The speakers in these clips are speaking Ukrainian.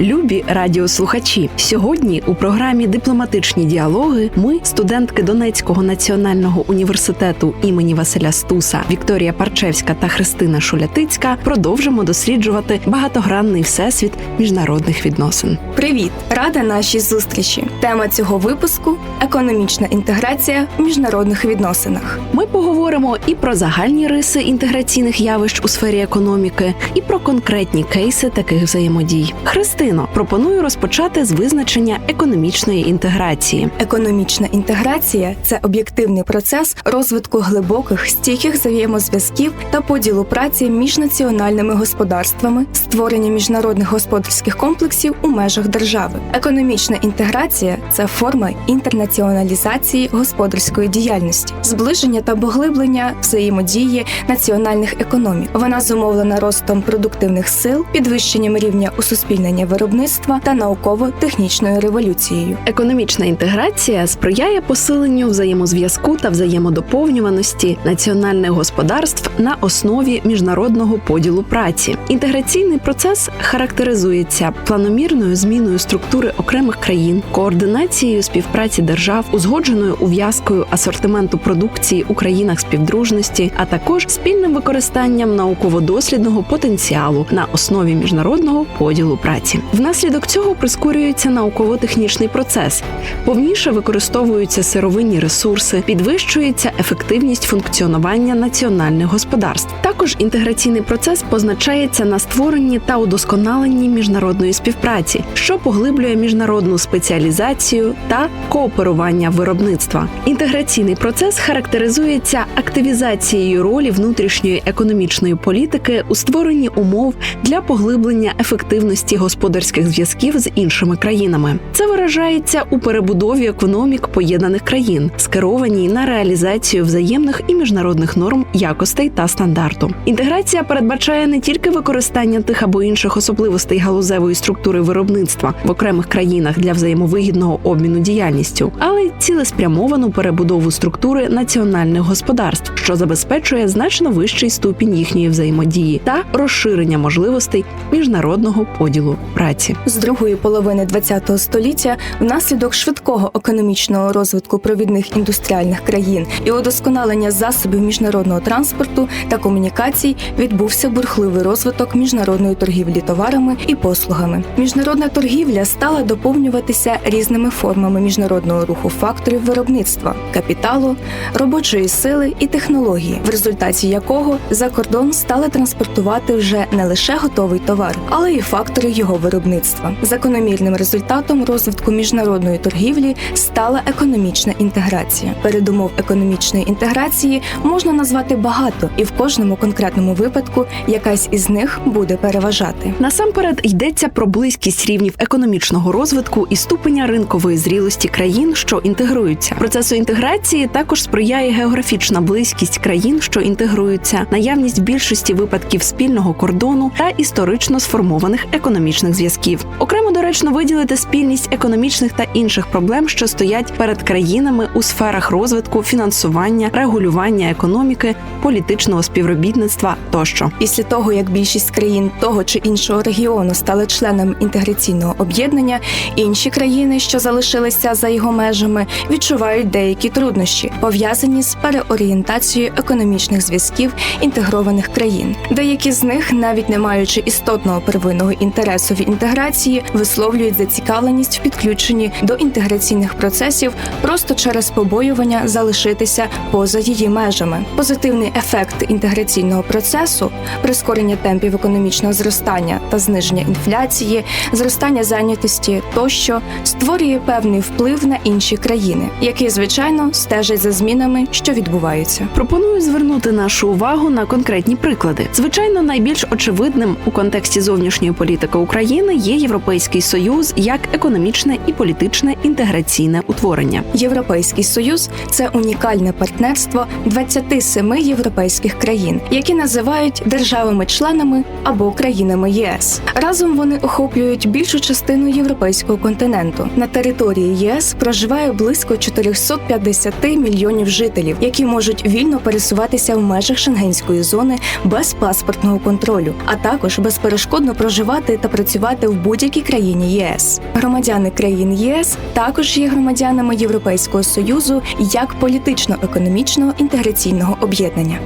любі радіослухачі! Сьогодні у програмі Дипломатичні діалоги ми, студентки Донецького національного університету імені Василя Стуса Вікторія Парчевська та Христина Шулятицька, продовжимо досліджувати багатогранний всесвіт міжнародних відносин. Привіт! Рада нашій зустрічі. Тема цього випуску економічна інтеграція в міжнародних відносинах. Ми поговоримо і про загальні риси інтеграційних явищ у сфері економіки, і про конкретні кейси таких взаємодій. Христино, пропоную розпочати з визначення економічної інтеграції. Економічна інтеграція це об'єктивний процес розвитку глибоких стійких взаємозв'язків та поділу праці між національними господарствами, створення міжнародних господарських комплексів у межах держави. Економічна інтеграція це форма інтернаціоналізації господарської діяльності, зближення та поглиблення взаємодії національних економік. Вона зумовлена ростом продуктивних сил, підвищенням рівня усуспільнення виробництва та науково-технічною революцією. Економічна інтеграція сприяє посиленню взаємозв'язку та взаємодоповнюваності національних господарств на основі міжнародного поділу праці. Інтеграційний процес характеризується планомірною зміною структури окремих країн, координацією співпраці держав, узгодженою ув'язкою асортименту продукції у країнах співдружності, а також спільним використанням науково-дослідного потенціалу на основі міжнародного поділу праці. Внаслідок цього прискорюється науково-технічний процес, повніше використовуються сировинні ресурси, підвищується ефективність функціонування національних господарств. Також інтеграційний процес позначається на створенні та удосконаленні міжнародної співпраці, що поглиблює міжнародну спеціалізацію та кооперування виробництва. Інтеграційний процес характеризується активізацією ролі внутрішньої економічної політики у створенні умов для поглиблення ефективності господарських зв'язків з іншими країнами. Це виражається у перебудові економік поєднаних країн, скерованій на реалізацію взаємних і міжнародних норм якостей та стандарту. Інтеграція передбачає не тільки використання тих або інших особливостей галузевої структури виробництва в окремих країнах для взаємовигідного обміну діяльністю, але й цілеспрямовану перебудову структури національних господарств, що забезпечує значно вищий ступінь їхньої взаємодії та розширення можливостей міжнародного поділу праці. З другої половини ХХ століття, внаслідок швидкого економічного розвитку провідних індустріальних країн і удосконалення засобів міжнародного транспорту та комунікацій відбувся бурхливий розвиток міжнародної торгівлі товарами і послугами. Міжнародна торгівля стала доповнюватися різними формами міжнародного руху факторів виробництва, капіталу, робочої сили і технології, в результаті якого за кордон стали транспортувати вже не лише готовий товар, але й фактори його виробництва. Закономірним результатом розвитку міжнародної торгівлі стала економічна інтеграція. Передумов економічної інтеграції можна назвати багато, і в кожному конкретному випадку якась із них буде переважати. Насамперед йдеться про близькість рівнів економічного розвитку і ступеня ринкової зрілості країн, що інтегруються. Процесу інтеграції також сприяє географічна близькість країн, що інтегруються, наявність більшості випадків спільного кордону та історично сформованих економічних зв'язків. Окремо доречно виділити спільність економічних та інших проблем, що стоять перед країнами у сферах розвитку, фінансування, регулювання економіки, політичного співробітництва тощо. Після того, як більшість країн того чи іншого регіону стали членами інтеграційного об'єднання, інші країни, що залишилися за його межами, відчувають деякі труднощі, пов'язані з переорієнтацією економічних зв'язків інтегрованих країн. Деякі з них, навіть не маючи істотного первинного інтересу в інтеграції, висловлюють зацікавленість в підключенні до інтеграційних процесів просто через побоювання залишитися поза її межами. Позитивний ефект інтеграційного процесу, прискорення темпів економічного зростання та зниження інфляції, зростання зайнятості тощо створює певний вплив на інші країни, які звичайно стежать за змінами, що відбуваються. Пропоную звернути нашу увагу на конкретні приклади. Звичайно, найбільш очевидним у контексті зовнішньої політика України є Європейський Союз як економічне і політичне інтеграційне утворення. Європейський союз це унікальне партнерство 27 європейських країн, які називають державами-членами або країнами ЄС. Разом вони охоплюють більшу частину європейського континенту. На території ЄС проживає близько 450 мільйонів жителів, які можуть вільно пересуватися в межах шенгенської зони без паспортного контролю, а також безперешкодно проживати та працювати в будь-якій країні ЄС. Громадяни країн ЄС також є громадянами Європейського союзу як політично-економічного інтеграційного об'єднання.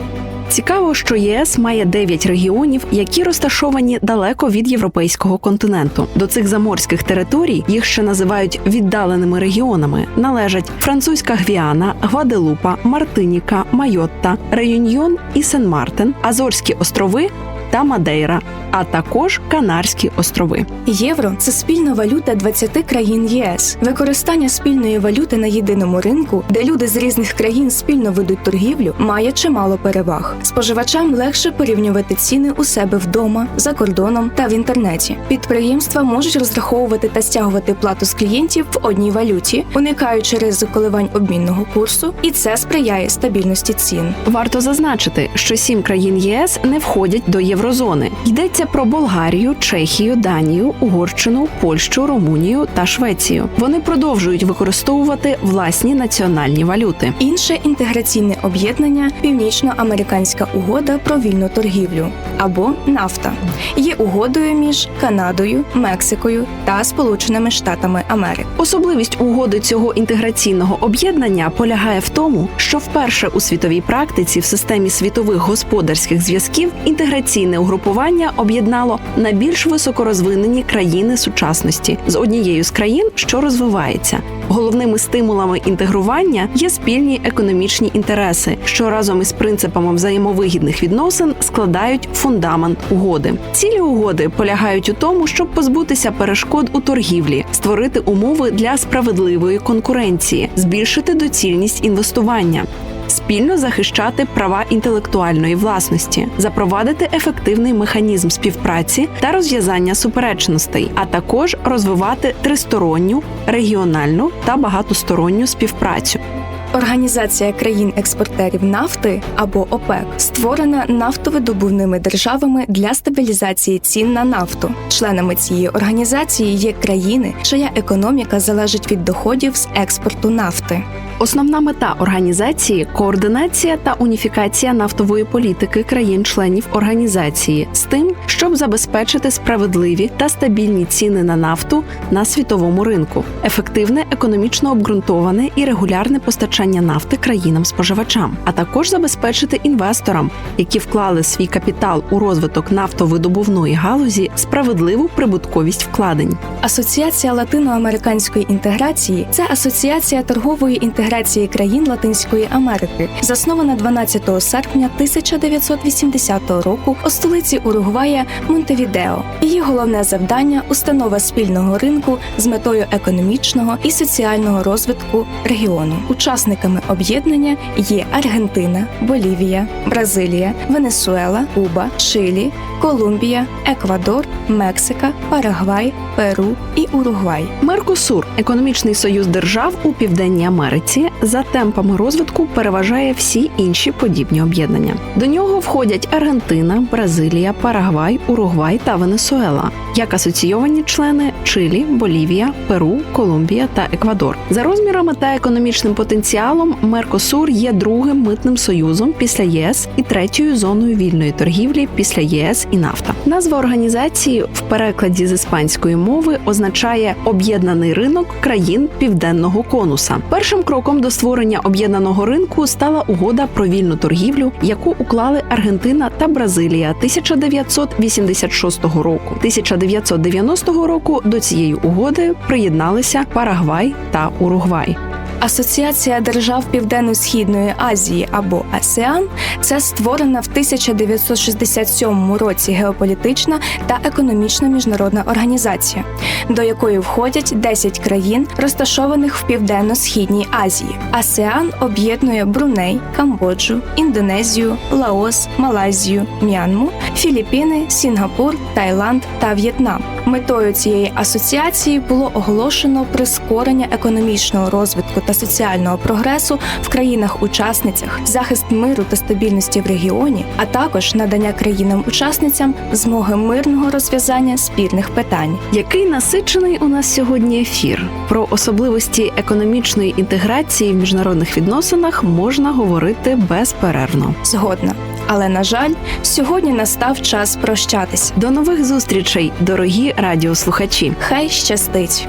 Цікаво, що ЄС має 9 регіонів, які розташовані далеко від європейського континенту. До цих заморських територій їх ще називають віддаленими регіонами. Належать Французька Гвіана, Гваделупа, Мартиніка, Майотта, Реюньйон і Сен-Мартен, Азорські острови та Мадейра, а також Канарські острови. Євро це спільна валюта 20 країн ЄС. Використання спільної валюти на єдиному ринку, де люди з різних країн спільно ведуть торгівлю, має чимало переваг. Споживачам легше порівнювати ціни у себе вдома, за кордоном та в інтернеті. Підприємства можуть розраховувати та стягувати плату з клієнтів в одній валюті, уникаючи ризик коливань обмінного курсу, і це сприяє стабільності цін. Варто зазначити, що сім країн ЄС не входять до єврозони. Йдеться про Болгарію, Чехію, Данію, Угорщину, Польщу, Румунію та Швецію. Вони продовжують використовувати власні національні валюти. Інше інтеграційне об'єднання Північноамериканська угода про вільну торгівлю або нафта є угодою між Канадою, Мексикою та Сполученими Штатами Америки. Особливість угоди цього інтеграційного об'єднання полягає в тому, що вперше у світовій практиці в системі світових господарських зв'язків інтеграційне угрупування об'єднало найбільш високорозвинені країни сучасності з однією з країн, що розвивається. Головними стимулами інтегрування є спільні економічні інтереси, що разом із принципами взаємовигідних відносин складають фундамент угоди. Цілі угоди полягають у тому, щоб позбутися перешкод у торгівлі, створити умови для справедливої конкуренції, збільшити доцільність інвестування. Спільно захищати права інтелектуальної власності, запровадити ефективний механізм співпраці та розв'язання суперечностей, а також розвивати тристоронню, регіональну та багатосторонню співпрацю. Організація країн-експортерів нафти або ОПЕК створена нафтовидобувними державами для стабілізації цін на нафту. Членами цієї організації є країни, чия економіка залежить від доходів з експорту нафти. Основна мета організації координація та уніфікація нафтової політики країн-членів організації з тим, щоб забезпечити справедливі та стабільні ціни на нафту на світовому ринку, ефективне економічно обґрунтоване і регулярне постачання нафти країнам-споживачам, а також забезпечити інвесторам, які вклали свій капітал у розвиток нафтовидобувної галузі, справедливу прибутковість вкладень. Асоціація латиноамериканської інтеграції це асоціація торгової інтеграції країн Латинської Америки, заснована 12 серпня 1980 року у столиці Уругвая Монтевідео. Її головне завдання установа спільного ринку з метою економічного і соціального розвитку регіону. Учасниками об'єднання є Аргентина, Болівія, Бразилія, Венесуела, Куба, Чилі, Колумбія, Еквадор, Мексика, Парагвай, Перу і Уругвай. Меркосур економічний союз держав у Південній Америці за темпами розвитку переважає всі інші подібні об'єднання. До нього входять Аргентина, Бразилія, Парагвай, Уругвай та Венесуела, як асоційовані члени Чилі, Болівія, Перу, Колумбія та Еквадор. За розмірами та економічним потенціалом Меркосур є другим митним союзом після ЄС і третьою зоною вільної торгівлі після ЄС і нафта. Назва організації в перекладі з іспанської мови означає об'єднаний ринок країн південного конуса. Першим кроком до створення об'єднаного ринку стала угода про вільну торгівлю, яку уклали Аргентина та Бразилія 1986 року. 1990 року до цієї угоди приєдналися Парагвай та Уругвай. Асоціація держав Південно-Східної Азії або АСЕАН це створена в 1967 році геополітична та економічна міжнародна організація, до якої входять 10 країн, розташованих в Південно-Східній Азії. АСЕАН об'єднує Бруней, Камбоджу, Індонезію, Лаос, Малайзію, М'янму, Філіппіни, Сінгапур, Таїланд та В'єтнам. Метою цієї асоціації було оголошено прискорення економічного розвитку та соціального прогресу в країнах-учасницях, захист миру та стабільності в регіоні, а також надання країнам-учасницям змоги мирного розв'язання спірних питань. Який насичений у нас сьогодні ефір про особливості економічної інтеграції в міжнародних відносинах можна говорити безперервно. Згодна. Але на жаль, сьогодні настав час прощатися. До нових зустрічей, дорогі радіослухачі. Хай щастить!